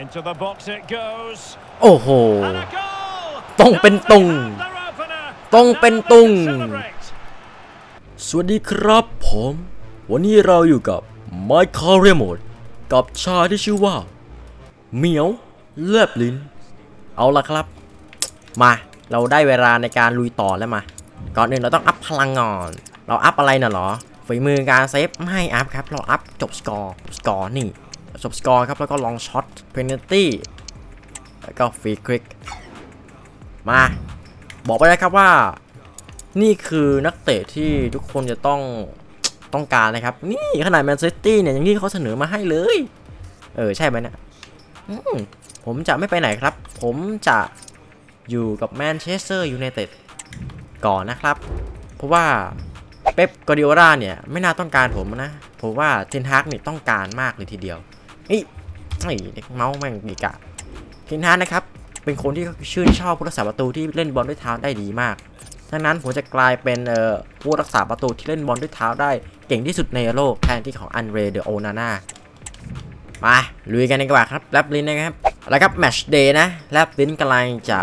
Into the box it goes. โอ้โห And a goal! ตรงเป็นตุง Now they have their opener. ตรงเป็นตุง Now they can celebrate. สวัสดีครับผม วันนี้เราอยู่กับ m i c a e l Remote กับชาที่ชื่อว่าเหมียวเลือบลิ้น เอาละครับ มาเราได้เวลาในการลุยต่อแล้วมา ก่อนอื่นเราต้องอัพพลังงอนเราอัพอะไรน่ะเหรอฝีมือการเซฟไม่อัพครับ เราอัพจบสกอร์สกอร์นี่ จบสกอร์ครับ แล้วก็ลองช็อตเพน a ตี้แล้วก็ฟรีคลิก มา บอกไปเลยครับว่า นี่คือนักเตะที่ทุกคนจะต้องต้องการนะครับ นี่ขนาดแมนเชสเตอร์เนี่ยยังที่เขาเสนอมาให้เลย เออ ใช่ไหมเนะอืมผมจะไม่ไปไหนครับ ผมจะอยู่กับแมนเชสเตอร์ยูไนเต็ดก่อนนะครับ เพราะว่าเป๊ปกอร์ดิโอราเนี่ย ไม่น่าต้องการผมนะ ผมว่าเทนฮากเนี่ยต้องการมากเลยทีเดียว เฮ้ยไอ้เด็กเมาส์แม่งดีกะเทนฮากนะครับ เป็นคนที่ชื่นชอบผู้รักษาประตูที่เล่นบอลด้วยเท้าได้ดีมากดังนั้นผมจะกลายเป็นเอ่อผู้รักษาประตูที่เล่นบอลด้วยเท้าได้เก่งที่สุดในโลกแทนที่ของอันเรเดโอนาน่ามาลุยกันดีกว่าครับแลบลินนะครับแล้วครับแมชเดย์นะแลบลินกำลังจะ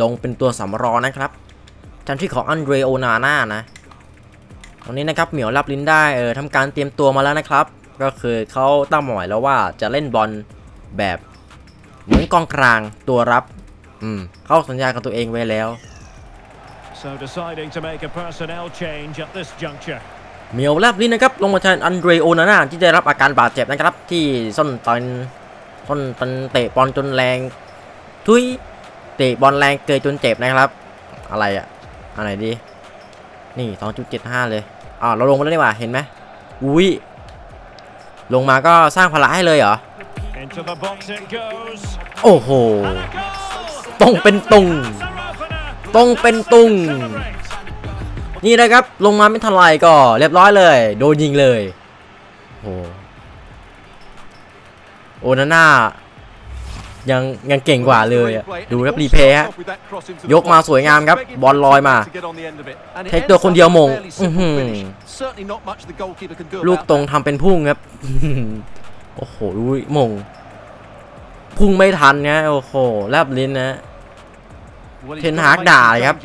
ลงเป็นตัวสำรองนะครับแทนที่ของอันเดรโอนาน่านะตรงนี้นะครับเหมียวแลบลินได้เออทำการเตรียมตัวมาแล้วนะครับ ก็คือเขาตั้งหมายแล้วว่าจะเล่นบอลแบบเหมือนกองกลางตัวรับ อืมเขาสัญญากับตัวเองไว้แล้ว So deciding to make a personnel change at this juncture. เหมียวแลบลิ้นนะครับ ลงมาแทนอันเดรโอนาน่าที่ได้รับอาการบาดเจ็บนะครับ ที่ส้นตอนส้นตอนเตะบอลจนแรง ทุยเตะบอลแรงเกินจนเจ็บนะครับ อะไรอะอะไรดี นี่ 2.75 เลยอ่าเราลงมาแล้วนี่หว่าเห็นไหมอุ้ย ลงมาก็สร้างพละให้เลยเหรอ Into the box it goes. โอ้โห And a goal! ตรงเป็นตุง Their opener. ตรงเป็นตุง Celebrate. นี่นะครับ ลงมาไม่ทันไรก็เรียบร้อยเลย โดนยิงเลย โอ้โอนาน่า ยังยังเก่งกว่าเลยอะดูครับรีเพย์ฮะยกมาสวยงามครับ บอลลอยมาเทคตัวคนเดียวมงอื้อหือลูกตรงทำเป็นพุ่งครับ โอ้โหดูมง พุ่งไม่ทันนะโอ้โหแลบลิ้นนะเทนฮากด่าเลยครับ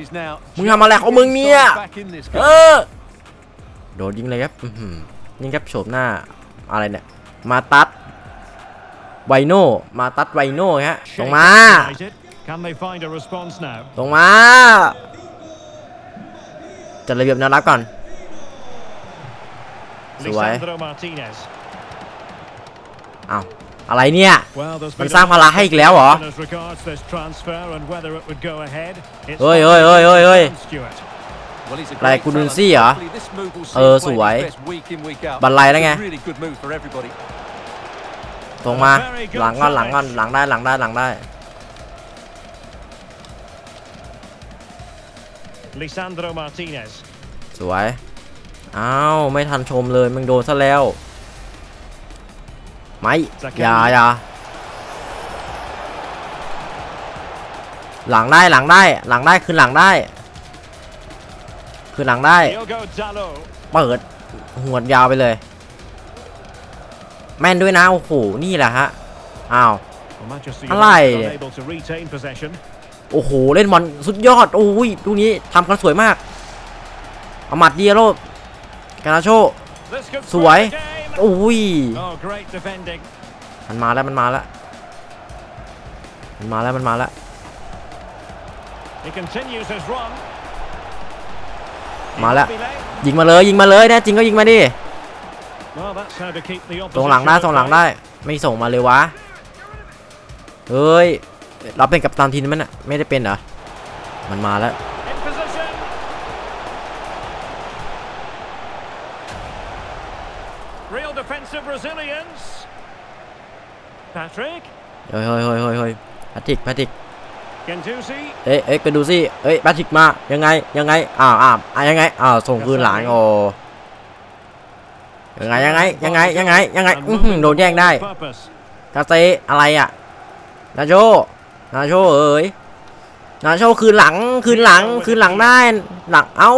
มึงทำอะไรของมึงเนี่ย เออ โดนยิงเลยครับอื้อหือนี่ครับโฉมหน้า อะไรเนี่ย มาตัด ไวโนมาตัดไวโนฮะลงมา United. Can they find a response now? ลงมาจัดระเบียบแนวรับก่อน สวย Lisandro Martinez. อ้าวอะไรเนี่ย Well, there's มัน been สร้างภาระให้อีกแล้วเหรอ as regards this transfer and whether it would go ahead. It's เฮ้ยเฮ้ยเฮ้ยเฮ้ยเฮ้ย Stuart. อะไรกูดูซี่เหรอ เออ สวย บันไลแล้วไง ตรงมา หลังก่อนหลังก่อนหลังได้หลังได้หลังได้ Lisandro Martinez. สวย อ้าว ไม่ทันชมเลยมึงโดนซะแล้ว ไม่อย่าอย่าหลังได้หลังได้หลังได้คือหลังได้ คือหลังได้ Diogo Dalot. เปิดหัวดยาวไปเลย แม่นด้วยนะ โอ้โห นี่แหละฮะ อ้าว Well, Manchester Alai. United unable to retain possession. โอ้โห เล่นบอลสุดยอด โอ้ยลูกนี้ทำกันสวยมากอามัดเดียโรกานาโช This could สวย swing the game. โอ้ย Oh, great defending. มันมาแล้ว มันมาแล้ว มันมาแล้ว มันมาแล้ว He continues his run. Mala. Immobile. ยิงมาเลย ยิงมาเลยแน่จริงก็ยิงมาดิ ส่งหลังได้ opposition ส่งหลัง at ได้ bay. ไม่ส่งมาเลยวะเฮ้ยเราเป็นกัปตันทีมมันอะไม่ได้เป็นเหรอมันมาแล้ว In position. Real defensive resilience. Patrick. เฮ้ยเฮ้ยเฮ้ยเฮ้ยเฮ้ยแพทริกแพทริก Gendouzi. เอ้ยเอ้ยไปดูสิเอ้ยแพทริกมายังไงยังไงอ้าวอ้าวอะยังไงอ้าวส่งคืนหลังโอ ยังไงยังไงยังไงยังไงยังไง And อื้อหือ moving โดนแย่งได้ with purpose. กาเซอะไรอะนาโชนาโชเอ้ยนาโชคืนหลังคืนหลังคืนหลังได้หลังเอ้า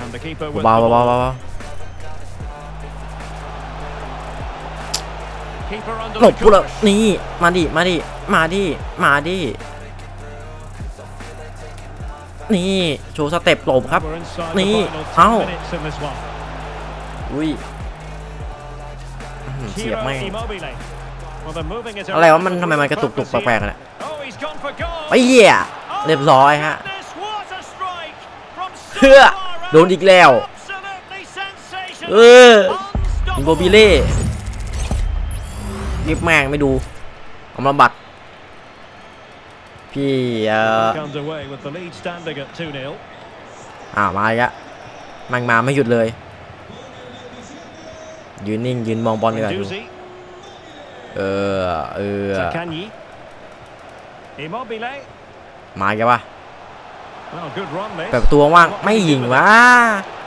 And the keeper with เบา the เบา ball. เบาเบา Keeper under หลบ the กูแล้ว course. นี่มาดิมาดิมาดิมาดิ นี่โชว์สเต็ปหลบครับ นี่ เอ้าอุ้ยเสียบไม่อะไรวะมันทำไมมันกระตุกตุกแปลกๆกันะไอ้เหี้ยเรียบร้อยฮะเพื่อโดนอีกแล้ว เออโบบิเล่เรีบแม่งไม่ดูอมลบัต พี่เอ่อ Comes away with the lead standing at 2-0. อ่ามาอีกแล้วแม่งมาไม่หยุดเลย ยืนนิ่งยืนมองบอลดีกว่าดู Guendouzi, เออเออ Zaccagni. Immobile. มาอีกแล้ววะ Well, good run แบบ this. ตัวว่างไม่ยิงวะ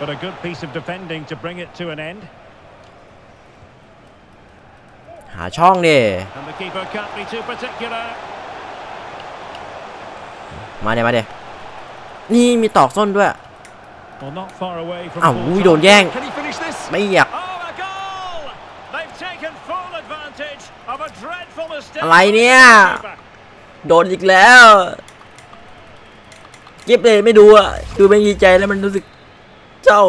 But a good piece of defending to bring it to an end. หาช่องดิ มาเดี๋ยวมาเดี๋ยวนี่มีตอกส้นด้วย Well, not far away from อ้าว full อุ้ย time. โดนแย่ง Can he finish this? ไม่อยาก Oh, a goal! They've taken full advantage of a dreadful mistake. อะไรเนี่ย from the keeper. โดนอีกแล้วเก็บเลยไม่ดูอะดูไม่ดีใจแล้วมันรู้สึกเจ้า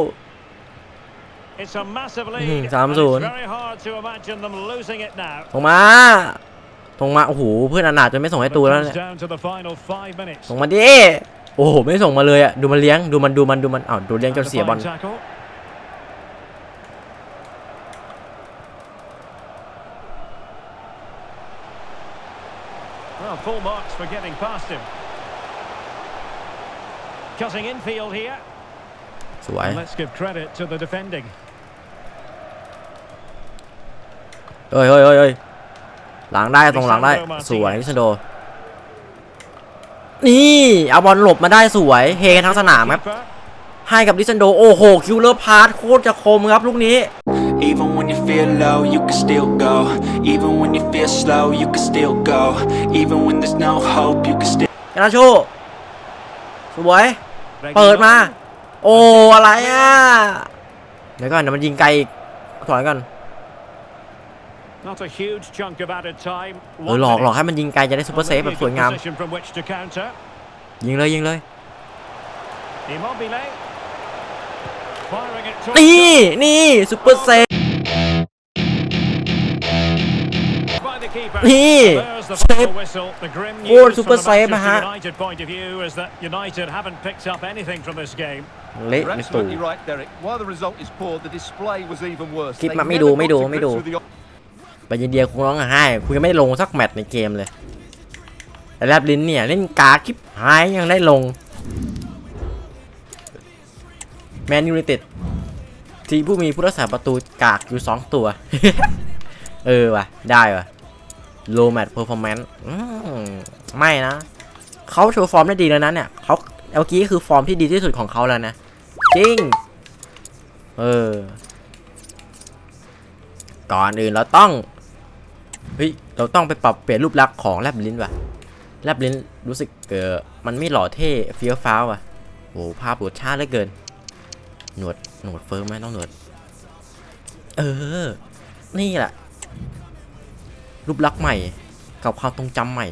It's a massive lead. Mhm, and it's 3-0 very hard to imagine them losing it now. ส่งมา ส่งมา โอ้โห เพื่อนอนาถจนไม่ส่งให้ But ตู it แล้ว comes เนี่ย down to the final five minutes. ส่งมาดิ โอ้โห ไม่ส่งมาเลยอะดูมันเลี้ยง ดูมัน ดูมัน ดูมันอ้าวดูเลี้ยงจน And a เสียบอล fine tackle. Well, full marks for getting past him. Cutting infield here. สวย And let's give credit to the defending. เฮ้ยเฮ้ยเฮ้ยเฮ้ย หลังได้ตรงหลังได้สวยลิซันโด นี่เอาบอลหลบมาได้สวยเฮกันทั้งสนามครับ Keeper. ให้กับลิซันโด โอ้โห คิวเลอร์พาร์ทโคตรจะคมครับลูกนี้ Even when you feel low, you can still go. Even when you feel slow, you can still go. Even when there's no hope, you can still. กานาโชสวย เปิดมา โอ้ อะไรอะ เดี๋ยวก่อนเดี๋ยวมันยิงไกลอีกถอยก่อน เออหลอกหลอกให้มันยิงไกลจะได้ซูเปอร์เซฟแบบสวยงาม Position from which to counter. ยิงเลยยิงเลย Immobile. Firing it นี่ towards นี่ซูเปอร์เซฟ by the keeper. นี่ There's the เซฟ final whistle. The grim Four news super from the save, Manchester ฮะ United point of view is that United haven't picked up anything from this game. เละ You're ไม่ตู absolutely right, Derek. While the result is poor, the display was even worse. Keep ไปยินเดียคงร้องไห้คุณยังไม่ลงสักแมตช์ในเกมเลยแต่แลบลิ้นเนี่ยเล่นกาคลิปหายยังได้ลงแมนยูไนเต็ดทีผู้มีผู้รักษาประตูกากอยู่ 2 ตัว เออว่ะ ได้ว่ะ low match performance อืมไม่นะ เขาโชว์ฟอร์มได้ดีแล้วนะเนี่ยเขาเมื่อกี้คือฟอร์มที่ดีที่สุดของเขาแล้วนะ จริง เออ ก่อนอื่นเราต้อง เฮ้ย เราต้องไปปรับเปลี่ยนรูปลักษณ์ของแลบลิ้นว่ะแลบลิ้นรู้สึกเออมันไม่หล่อเท่เฟี้ยวฟ้าวว่ะโอ้ภาพรสชาติเหลือเกิน หนวดหนวดเฟิร์มไหมต้องหนวด เออ นี่แหละรูปลักษณ์ใหม่ กับความทรงจำใหม่